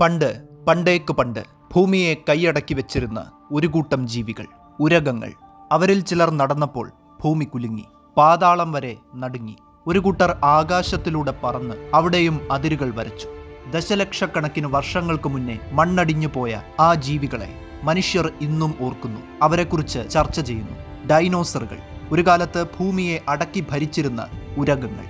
പണ്ട് പണ്ടേക്ക് പണ്ട് ഭൂമിയെ കൈയടക്കി വെച്ചിരുന്ന ഒരു കൂട്ടം ജീവികൾ ഉരകങ്ങൾ. അവരിൽ ചിലർ നടന്നപ്പോൾ ഭൂമി കുലുങ്ങി പാതാളം വരെ നടുങ്ങി. ഒരു കൂട്ടർ ആകാശത്തിലൂടെ പറന്ന് അവിടെയും അതിരുകൾ വരച്ചു. ദശലക്ഷക്കണക്കിന് വർഷങ്ങൾക്ക് മുന്നേ മണ്ണടിഞ്ഞു പോയ ആ ജീവികളെ മനുഷ്യർ ഇന്നും ഓർക്കുന്നു. അവരെക്കുറിച്ച് ചർച്ച ചെയ്യുന്നു. ഡൈനോസറുകൾ. ഒരു കാലത്ത് ഭൂമിയെ അടക്കി ഭരിച്ചിരുന്ന ഉരകങ്ങൾ.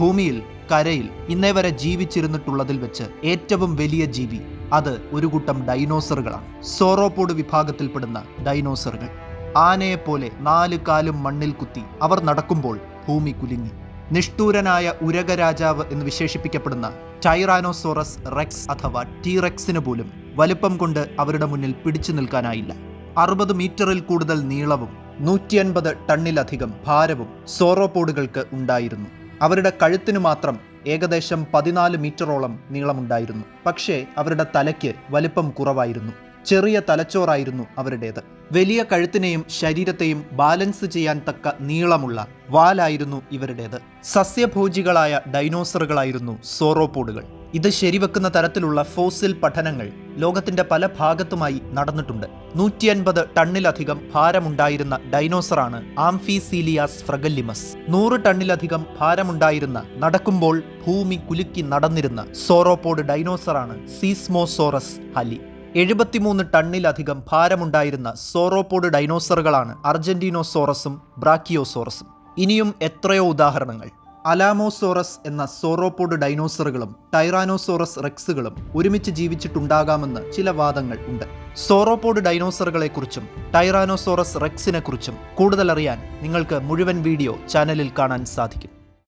ഭൂമിയിൽ കരയിൽ ഇന്നേ വരെ ജീവിച്ചിരുന്നിട്ടുള്ളതിൽ വെച്ച് ഏറ്റവും വലിയ ജീവി അത് ഒരു കൂട്ടം ഡൈനോസറുകളാണ്. സോറോപോഡ് വിഭാഗത്തിൽപ്പെടുന്ന ഡൈനോസറുകൾ. ആനയെപ്പോലെ നാല് കാലും മണ്ണിൽ കുത്തി അവർ നടക്കുമ്പോൾ ഭൂമി കുലുങ്ങി. നിഷ്ഠൂരനായ ഉരകരാജാവ് എന്ന് വിശേഷിപ്പിക്കപ്പെടുന്ന ടൈറാനോസോറസ് റെക്സ് അഥവാ ടീറെക്സിന് പോലും വലുപ്പം കൊണ്ട് അവരുടെ മുന്നിൽ പിടിച്ചു നിൽക്കാനായില്ല. അറുപത് മീറ്ററിൽ കൂടുതൽ നീളവും നൂറ്റിയൻപത് ടണ്ണിലധികം ഭാരവും സോറോപോഡുകൾക്ക് ഉണ്ടായിരുന്നു. അവരുടെ കഴുത്തിനു മാത്രം ഏകദേശം പതിനാല് മീറ്ററോളം നീളമുണ്ടായിരുന്നു. പക്ഷേ അവരുടെ തലയ്ക്ക് വലിപ്പം കുറവായിരുന്നു. ചെറിയ തലച്ചോറായിരുന്നു അവരുടേത്. വലിയ കഴുത്തിനെയും ശരീരത്തെയും ബാലൻസ് ചെയ്യാൻ തക്ക നീളമുള്ള വാലായിരുന്നു ഇവരുടേത്. സസ്യഭോജികളായ ഡൈനോസറുകളായിരുന്നു സോറോപോഡുകൾ. ഇത് ശരിവെക്കുന്ന തരത്തിലുള്ള ഫോസിൽ പഠനങ്ങൾ ലോകത്തിന്റെ പല ഭാഗത്തുമായി നടന്നിട്ടുണ്ട്. നൂറ്റി അൻപത് ടണ്ണിലധികം ഭാരമുണ്ടായിരുന്ന ഡൈനോസറാണ് ആംഫിസീലിയാസ് ഫ്രഗല്ലിമസ്. നൂറ് ടണ്ണിലധികം ഭാരമുണ്ടായിരുന്ന നടക്കുമ്പോൾ ഭൂമി കുലുക്കി നടന്നിരുന്ന സോറോപോഡ് ഡൈനോസറാണ് സീസ്മോസോറസ് ഹലി. എഴുപത്തിമൂന്ന് ടണ്ണിലധികം ഭാരമുണ്ടായിരുന്ന സോറോപോഡ് ഡൈനോസറുകളാണ് അർജന്റീനോസോറസും ബ്രാക്കിയോസോറസും. ഇനിയും എത്രയോ ഉദാഹരണങ്ങൾ. അലാമോസോറസ് എന്ന സോറോപോഡ് ഡൈനോസറുകളും ടൈറാനോസോറസ് റെക്സുകളും ഒരുമിച്ച് ജീവിച്ചിട്ടുണ്ടാകാമെന്ന് ചില വാദങ്ങൾ ഉണ്ട്. സോറോപോഡ് ഡൈനോസറുകളെക്കുറിച്ചും ടൈറാനോസോറസ് റെക്സിനെക്കുറിച്ചും കൂടുതലറിയാൻ നിങ്ങൾക്ക് മുഴുവൻ വീഡിയോ ചാനലിൽ കാണാൻ സാധിക്കും.